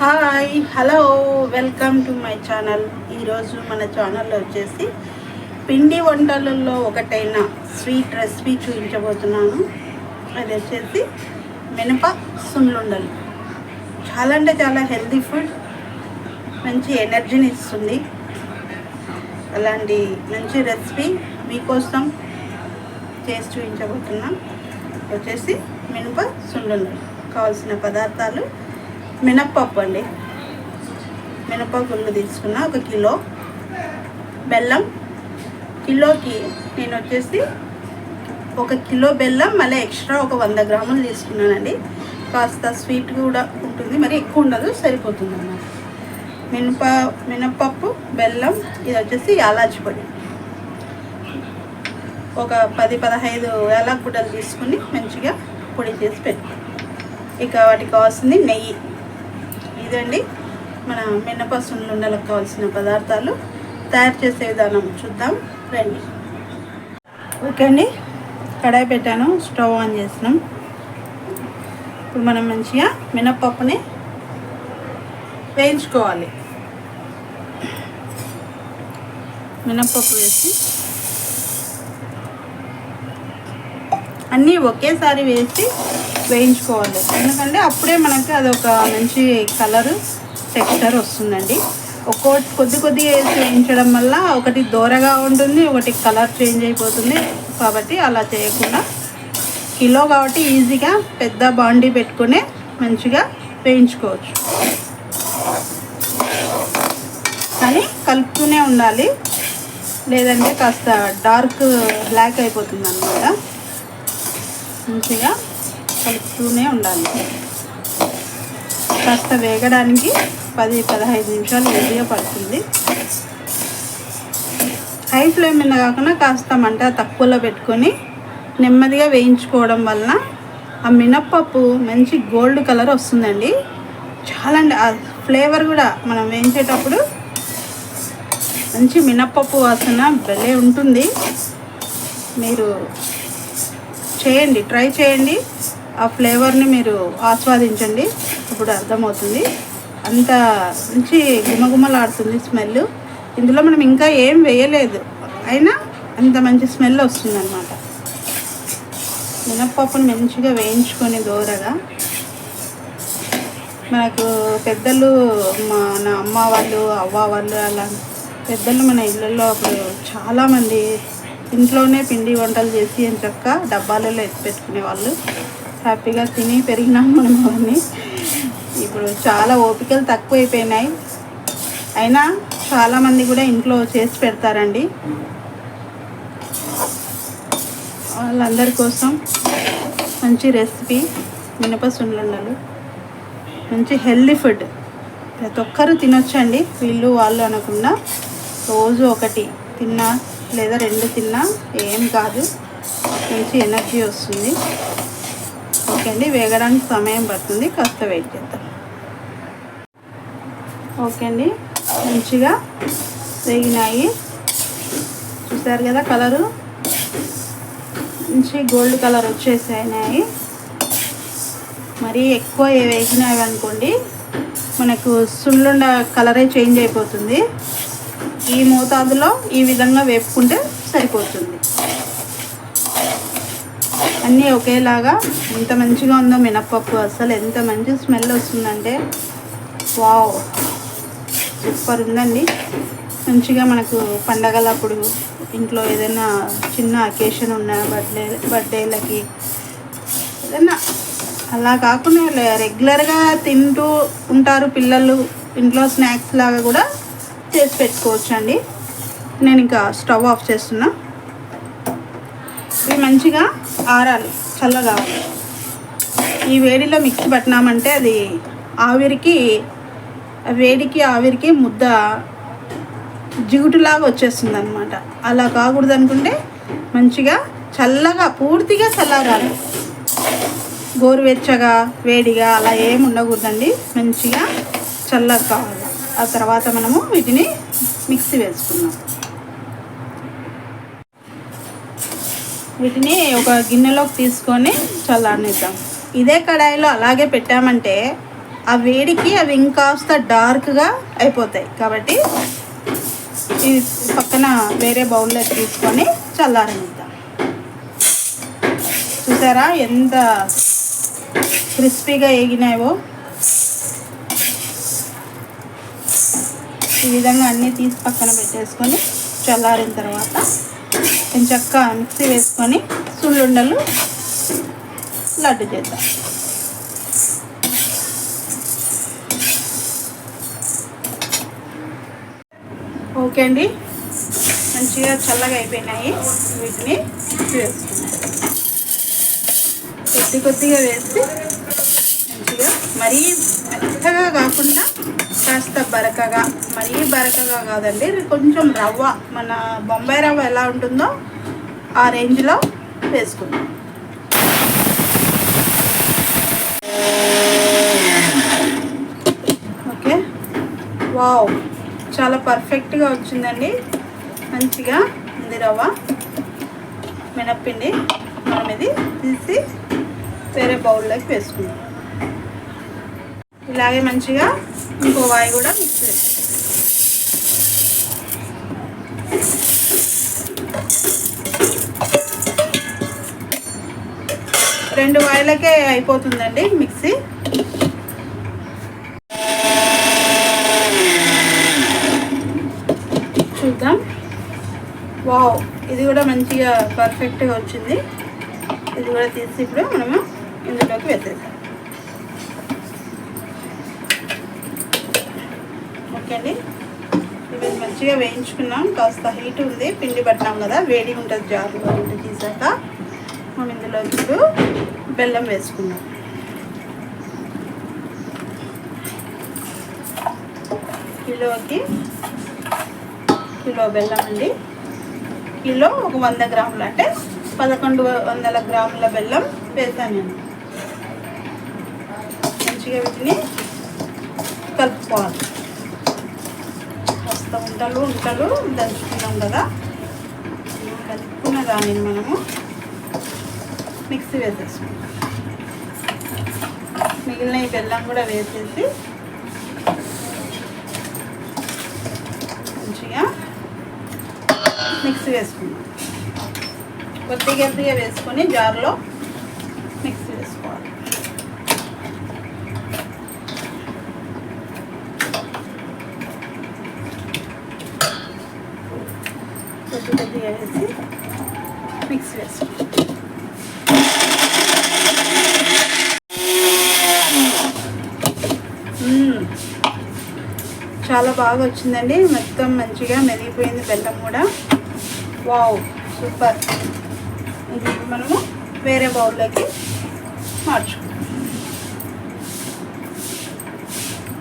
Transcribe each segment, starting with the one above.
Hi hello welcome to my channel. ఈరోజు మన ఛానల్లో వచ్చేసి పిండి వంటలలో ఒకటైన స్వీట్ రెసిపీ చూపించబోతున్నాను. అది వచ్చేసి మినప సున్నుండలు. చాలా అంటే చాలా హెల్తీ ఫుడ్ మంచి ఎనర్జీని ఇస్తుంది. అలాంటి మంచి రెసిపీ మీకోసం చేసి చూపించబోతున్నాం. వచ్చేసి మినప సున్నుండలు. కావాల్సిన పదార్థాలు మినప్పప్పు అండి. మినపగుళ్ళు తీసుకున్న ఒక కిలో బెల్లం. కిలోకి నేను వచ్చేసి ఒక కిలో బెల్లం మళ్ళీ ఎక్స్ట్రా ఒక వంద గ్రాములు తీసుకున్నానండి. కాస్త స్వీట్ కూడా ఉంటుంది మరి ఎక్కువ ఉండదు సరిపోతుంది అన్నమాట. మినప మినపప్పు బెల్లం ఇది వచ్చేసి యాలాచి పొడి. ఒక పది పదహైదు యాలక్ గుడ్డలు తీసుకుని మంచిగా పొడి చేసి పెట్టుకో ఇక వాటికి కావాల్సింది నెయ్యి. ఇదండి. మన మినప ఉండలకు కావాల్సిన పదార్థాలు తయారు చేసే విధానం చూద్దాం. రండి. ఓకే అండి. కడాయి పెట్టాను. స్టవ్ ఆన్ చేసినాం. ఇప్పుడు మనం మంచిగా మినప్పప్పుని వేయించుకోవాలి. మినప్పప్పు వేసి అన్నీ ఒకేసారి వేసి వేయించుకోవాలి. ఎందుకంటే అప్పుడే మనకి అదొక మంచి కలరు టెక్స్చర్ వస్తుందండి. ఒక్కో కొద్ది కొద్దిగా వేసి వేయించడం వల్ల ఒకటి దూరగా ఉంటుంది ఒకటి కలర్ చేంజ్ అయిపోతుంది. కాబట్టి అలా చేయకుండా కిలో కాబట్టి ఈజీగా పెద్ద బాండీ పెట్టుకుని మంచిగా వేయించుకోవచ్చు. కానీ కలుపుతూనే ఉండాలి. లేదంటే కాస్త డార్క్ బ్లాక్ అయిపోతుంది అన్నమాట మంచిగా కలుపుతూనే ఉండాలి. కాస్త వేగడానికి పది పదహైదు నిమిషాలు ఈజీగా పడుతుంది. హై ఫ్లేమ్ మీద కాకుండా కాస్త మంట తక్కువలో పెట్టుకొని నెమ్మదిగా వేయించుకోవడం వలన ఆ మినప్పప్పు మంచి గోల్డ్ కలర్ వస్తుందండి. చాలా అండి ఆ ఫ్లేవర్ కూడా మనం వేయించేటప్పుడు మంచి మినప్పప్పు వాసన భలే ఉంటుంది. మీరు చేయండి ట్రై చేయండి. ఆ ఫ్లేవర్ని మీరు ఆస్వాదించండి. ఇప్పుడు అర్థమవుతుంది. అంత మంచి గుమగుమలాడుతుంది స్మెల్ ఇందులో మనం ఇంకా ఏం వేయలేదు. అయినా అంత మంచి స్మెల్ వస్తుంది అనమాట మంచిగా వేయించుకొని దూరగా. మనకు పెద్దలు మన అమ్మ వాళ్ళు అవ్వ వాళ్ళు అలా పెద్దలు మన ఇళ్ళల్లో అప్పుడు చాలామంది ఇంట్లోనే పిండి వంటలు చేసి అని చక్క డబ్బాలలో ఎత్తి పెట్టుకునే వాళ్ళు హ్యాపీగా తిని పెరిగినాం మనం అవన్నీ. ఇప్పుడు చాలా ఓపికలు తక్కువైపోయినాయి. అయినా చాలామంది కూడా ఇంట్లో చేసి పెడతారండి. వాళ్ళందరి కోసం మంచి రెసిపీ మినప సున్నుండలు మంచి హెల్దీ ఫుడ్. ప్రతి ఒక్కరు తినొచ్చండి. వీళ్ళు వాళ్ళు అనకుండా రోజు ఒకటి తిన్నా లేదా రెండు తిన్నా ఏం కాదు. మంచి ఎనర్జీ వస్తుంది. ఓకే అండి వేగడానికి సమయం పడుతుంది. కాస్త వెయిట్ చేద్దాం. ఓకే అండి మంచిగా వేగినాయి చూసారు కదా కలరు? మంచి గోల్డ్ కలర్ వచ్చేసాయి మరి ఎక్కువ వేసినాయి అనుకోండి మనకు సుళ్ళుండ కలరే చేంజ్ అయిపోతుంది. ఈ మోతాదులో ఈ విధంగా వేపుకుంటే సరిపోతుంది. అన్నీ ఒకేలాగా ఎంత మంచిగా ఉందో మినప్పప్పు అసలు ఎంత మంచి స్మెల్ వస్తుందంటే వావ్. సూపర్ ఉందండి. మంచిగా మనకు పండగలప్పుడు ఇంట్లో ఏదైనా చిన్న అకేషన్ ఉన్న బర్త్డే బర్త్డేలకి ఏదైనా అలా కాకుండా రెగ్యులర్గా తింటూ ఉంటారు పిల్లలు ఇంట్లో స్నాక్స్ లాగా కూడా చేసి పెట్టుకోవచ్చు అండి నేను ఇంకా స్టవ్ ఆఫ్ చేస్తున్నా. ఇవి మంచిగా ఆరాలి చల్లగా ఈ వేడిలో మిక్సీ పట్టినామంటే అది ఆవిరికి వేడికి ఆవిరికి ముద్ద జిగుటులాగా వచ్చేస్తుంది అనమాట అలా కాకూడదు అనుకుంటే మంచిగా చల్లగా పూర్తిగా చల్లారాలి గోరువెచ్చగా వేడిగా అలా ఏమి ఉండకూడదండి. మంచిగా చల్లగా కావాలి. ఆ తర్వాత మనము వీటిని మిక్సీ వేసుకున్నాం వీటిని ఒక గిన్నెలోకి తీసుకొని చల్లారనిద్దాం. ఇదే కడాయిలో అలాగే పెట్టామంటే ఆ వేడికి అవి ఇంకాస్త డార్క్గా అయిపోతాయి. కాబట్టి ఈ పక్కన వేరే బౌల్లో తీసుకొని చల్లారనిద్దాం. చూసారా ఎంత క్రిస్పీగా ఏగినాయో? ఈ విధంగా అన్నీ తీసి పక్కన పెట్టేసుకొని చల్లారిన తర్వాత చక్క మిక్సీ వేసుకొని సుళ్ళుండలు లడ్డు చేద్దాం. ఓకే అండి. మంచిగా చల్లగా అయిపోయినాయి. వీటిని మిక్సీ వేసుకున్నాం కొద్ది కొద్దిగా వేసి మంచిగా మరీ మెత్తగా కాకుండా కాస్త బరకగా మరీ బరకగా కాదండి కొంచెం రవ్వ మన బొంబాయి రవ్వ ఎలా ఉంటుందో ఆ రేంజ్లో వేసుకుందాం. ఓకే. వావ్ చాలా పర్ఫెక్ట్గా వచ్చిందండి. మంచిగా ఉంది రవ్వ. మినప్పిండి మనం ఇది తీసి వేరే బౌల్లోకి వేసుకుందాం. ఇలాగే మంచిగా ఇంకో వాయి కూడా మిక్స్ రెండు వాయిలకే అయిపోతుందండి మిక్సీ చూద్దాం వావ్ ఇది కూడా మంచిగా పర్ఫెక్ట్గా వచ్చింది ఇది కూడా తీసి ఇప్పుడు మనము ఇందులోకి వేసేద్దాం ఓకే అండి ఇవి మంచిగా వేయించుకున్నాం. కాస్త హీట్ ఉంది. పిండి పట్టినాం కదా వేడి ఉంటుంది జారులో పిండి తీసాక. మనం ఇందులో ఇప్పుడు బెల్లం వేసుకున్నాం కిలోకి కిలో బెల్లం అండి. కిలో ఒక వంద గ్రాములు అంటే పదకొండు వందల గ్రాముల బెల్లం వేసాను నేను. మంచిగా వీటిని కలుపుకోవాలి. కాస్త ఉంటలు ఉంటలు దంచుకున్నాం కదా. కలుపుకున్న దానిని మనము మిక్సీ వేసేసుకుంటాం. మిగిలిన ఈ బెల్లం కూడా వేసేసి మంచిగా మిక్సీ వేసుకున్నాం కొద్ది కొద్దిగా వేసుకొని జార్లో మిక్సీ వేసుకోవాలి కొద్ది కొద్దిగా వేసి మిక్సీ చాలా బాగా వచ్చిందండి. మొత్తం మంచిగా మెరిగిపోయింది బెల్లం కూడా. Wow super. ఇది మనము వేరే బౌల్లోకి మార్చుకుంటాం.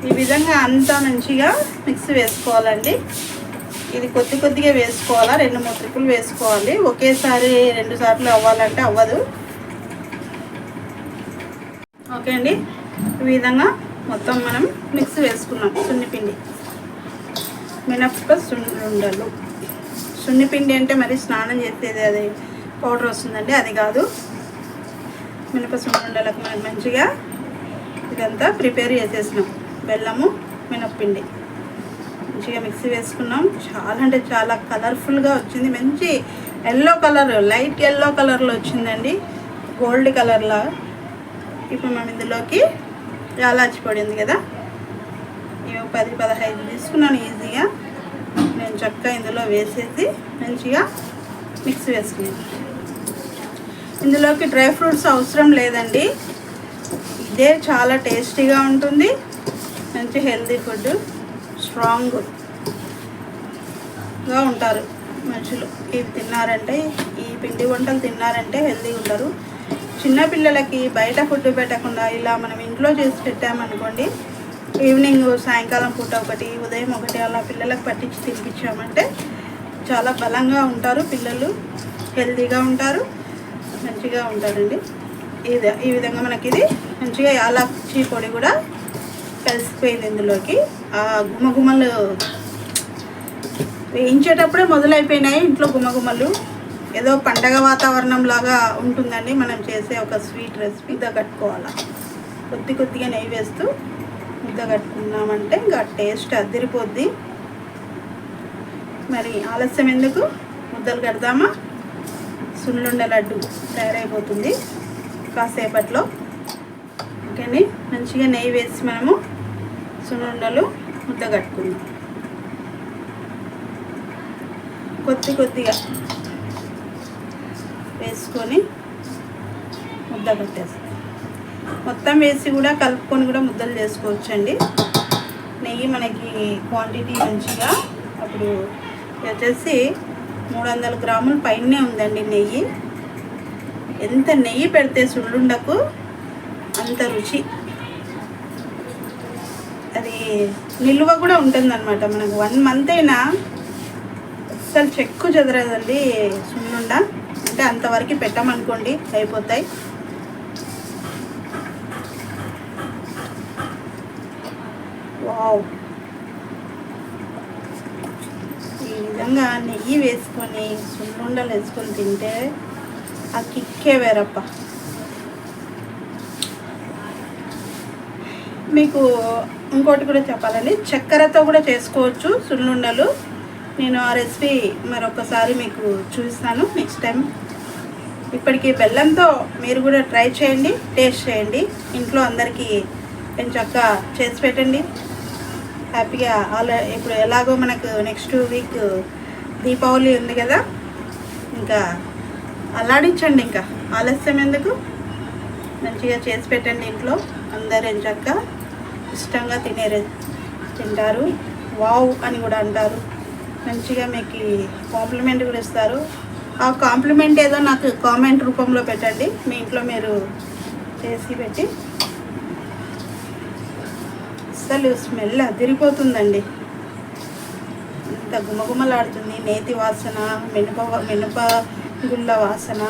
ఈ విధంగా అంతా మంచిగా మిక్స్ వేసుకోవాలండి. ఇది కొద్ది కొద్దిగా వేసుకోవాలా రెండు మూడు ట్రిప్పులు వేసుకోవాలి. ఒకేసారి రెండు సార్లు అవ్వాలంటే అవ్వదు. ఓకే అండి? ఈ విధంగా మొత్తం మనం మిక్స్ వేసుకున్నాం. సున్నిపిండి. మినప్ప సున్నుండలు. సున్నిపిండి అంటే మరి స్నానం చేసేది అది పౌడర్ వస్తుందండి అది కాదు. మినప సున్నుండలకు మనం మంచిగా ఇదంతా ప్రిపేర్ చేసేసినాం. బెల్లము మినప్పిండి మంచిగా మిక్సీ వేసుకున్నాం. చాలా అంటే చాలా కలర్ఫుల్గా వచ్చింది. మంచి ఎల్లో కలర్ లైట్ ఎల్లో కలర్లో వచ్చిందండి. గోల్డ్ కలర్లా. ఇప్పుడు మనం ఇందులోకి యాలాచి పొడి ఉంది కదా. ఇవి పది పదహైదు తీసుకున్నాను ఈజీగా. నేను చక్కగా ఇందులో వేసేసి మంచిగా మిక్స్ వేసుకున్నాను. ఇందులోకి డ్రై ఫ్రూట్స్ అవసరం లేదండి. ఇదే చాలా టేస్టీగా ఉంటుంది. మంచి హెల్తీ ఫుడ్. స్ట్రాంగ్గా ఉంటారు మనుషులు. ఇవి తిన్నారంటే ఈ పిండి వంటలు తిన్నారంటే హెల్తీగా ఉంటారు. చిన్నపిల్లలకి బయట ఫుడ్ పెట్టకుండా ఇలా మనం ఇంట్లో చేసి పెట్టామనుకోండి ఈవినింగ్ సాయంకాలం పూట ఒకటి ఉదయం ఒకటి అలా పిల్లలకు పట్టించి తినిపించామంటే చాలా బలంగా ఉంటారు పిల్లలు హెల్తీగా ఉంటారు మంచిగా ఉంటారండి. ఇది ఈ విధంగా మనకి ఇది మంచిగా యాలక్షి పొడి కూడా కలిసిపోయింది ఇందులోకి. ఆ గుమగుమలు వేయించేటప్పుడే మొదలైపోయినాయి ఇంట్లో గుమగుమలు. ఏదో పండగ వాతావరణం లాగా ఉంటుందండి మనం చేసే ఒక స్వీట్ రెసిపీ. ఇదో కట్టుకోవాలా. కొద్ది కొద్దిగా నెయ్యి వేస్తూ ముద్ద కట్టుకున్నామంటే ఇంకా టేస్ట్ అదిరిపోద్ది. మరి ఆలస్యం ఎందుకు? ముద్దలు కడదామా? సున్నుండ లడ్డు తయారైపోతుంది కాసేపట్లో. ఓకే మంచిగా నెయ్యి వేసి మనము సున్నుండలు ముద్ద కట్టుకుందాం. కొద్ది కొద్దిగా వేసుకొని ముద్ద కట్టేస్తాం మొత్తం వేసి కూడా కలుపుకొని కూడా ముద్దలు చేసుకోవచ్చండి. నెయ్యి మనకి క్వాంటిటీ మంచిగా అప్పుడు వచ్చేసి మూడు వందల గ్రాముల పైనే ఉందండి నెయ్యి. ఎంత నెయ్యి పెడితే సుళ్ళుండకు అంత రుచి. అది నిల్వ కూడా ఉంటుందన్నమాట. మనకు వన్ మంత్ అయినా అసలు చెక్కు చెదరదండి సున్నుండ. అంటే అంతవరకు పెట్టామనుకోండి అయిపోతాయి. వావ్. ఈ విధంగా నెయ్యి వేసుకొని సున్నుండలు వేసుకొని తింటే ఆ కిక్కే వేరప్ప. మీకు ఇంకోటి కూడా చెప్పాలండి. చక్కెరతో కూడా చేసుకోవచ్చు సున్నుండలు. నేను ఆ రెసిపీ మరొకసారి మీకు చూపిస్తాను నెక్స్ట్ టైం. ఇప్పటికి బెల్లంతో మీరు కూడా ట్రై చేయండి టేస్ట్ చేయండి. ఇంట్లో అందరికీ నేను చక్క చేసి పెట్టండి. హ్యాపీగా ఆల్రెడీ ఇప్పుడు ఎలాగో మనకు నెక్స్ట్ వీక్ దీపావళి ఉంది కదా. ఇంకా అల్లాడించండి ఇంకా. ఆలస్యం ఎందుకు? మంచిగా చేసి పెట్టండి ఇంట్లో అందరు ఎంచక్కా ఇష్టంగా తినే తింటారు. వావ్ అని కూడా అంటారు. మంచిగా మీకు కాంప్లిమెంట్ కూడా ఇస్తారు. ఆ కాంప్లిమెంట్ ఏదో నాకు కామెంట్ రూపంలో పెట్టండి. మీ ఇంట్లో మీరు చేసి పెట్టి. అసలు స్మెల్ అదిరిపోతుందండి. అంత గుమగుమలాడుతుంది. నేతి వాసన మినప మినప గుళ్ళ వాసన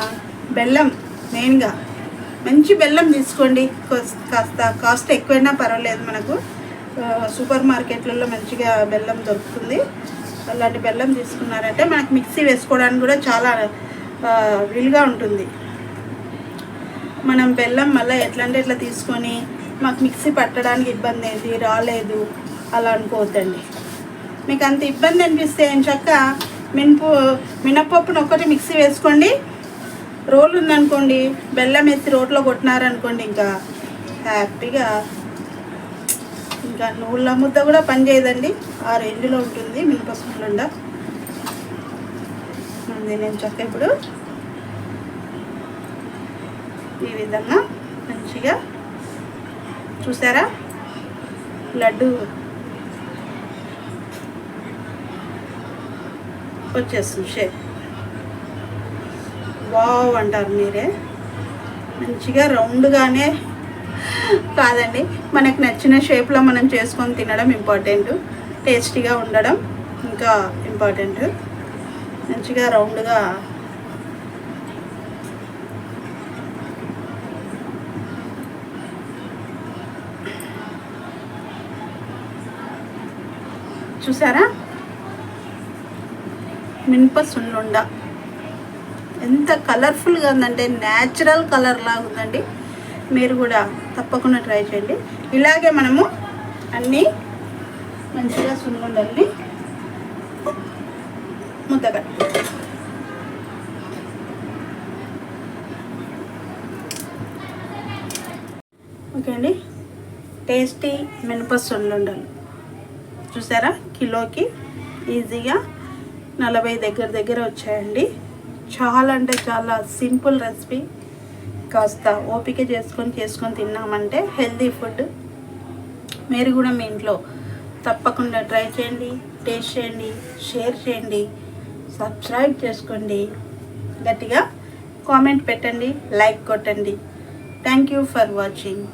బెల్లం మెయిన్గా. మంచి బెల్లం తీసుకోండి. కాస్- కాస్త కాస్ట్ ఎక్కువైనా పర్వాలేదు మనకు. సూపర్ మార్కెట్లలో మంచిగా బెల్లం దొరుకుతుంది. అలాంటి బెల్లం తీసుకున్నారంటే మనకు మిక్సీ వేసుకోవడానికి కూడా చాలా వీలుగా ఉంటుంది. మనం బెల్లం మళ్ళీ ఎట్లా అంటే ఎట్లా తీసుకొని మాకు మిక్సీ పట్టడానికి ఇబ్బంది ఏంటి రాలేదు. అలా అనుకోవద్దండి. మీకు అంత ఇబ్బంది అనిపిస్తే ఏం చక్క? మినపు మినప్పప్పును ఒక్కటి మిక్సీ వేసుకోండి. రోలు ఉందనుకోండి బెల్లం ఎత్తి రోట్లో కొట్టినారనుకోండి ఇంకా హ్యాపీగా. ఇంకా నువ్వుల ముద్ద కూడా పని చేయదండి. ఆ రేంజ్లో ఉంటుంది మినపసుండ అది నేను చక్క ఇప్పుడు. ఈ విధంగా మంచిగా చూసారా? లడ్డు వచ్చేస్తుంది షేప్. వావ్ అంటారు మీరే. మంచిగా రౌండ్గానే కాదండి. మనకు నచ్చిన షేప్లో మనం చేసుకొని తినడం ఇంపార్టెంట్. టేస్టీగా ఉండడం ఇంకా ఇంపార్టెంట్. మంచిగా రౌండ్గా చూసారా? మినప సున్నుండ. ఎంత కలర్ఫుల్గా ఉందంటే న్యాచురల్ కలర్ లాగా ఉందండి. మీరు కూడా తప్పకుండా ట్రై చేయండి. ఇలాగే మనము అన్నీ మంచిగా సున్నుండల్ని ముద్దగా ఓకే అండి. టేస్టీ మినప సున్నుండలు. చూసారా? కిలోకి ఈజీగా నలభై దగ్గర దగ్గర వచ్చాయండి. చాలా అంటే చాలా సింపుల్ రెసిపీ. కాస్త ఓపిక చేసుకొని చేసుకొని తిన్నామంటే హెల్తీ ఫుడ్. మీరు కూడా మీ ఇంట్లో తప్పకుండా ట్రై చేయండి టేస్ట్ చేయండి షేర్ చేయండి సబ్స్క్రైబ్ చేసుకోండి. గట్టిగా కామెంట్ పెట్టండి లైక్ కొట్టండి. Thank you for watching.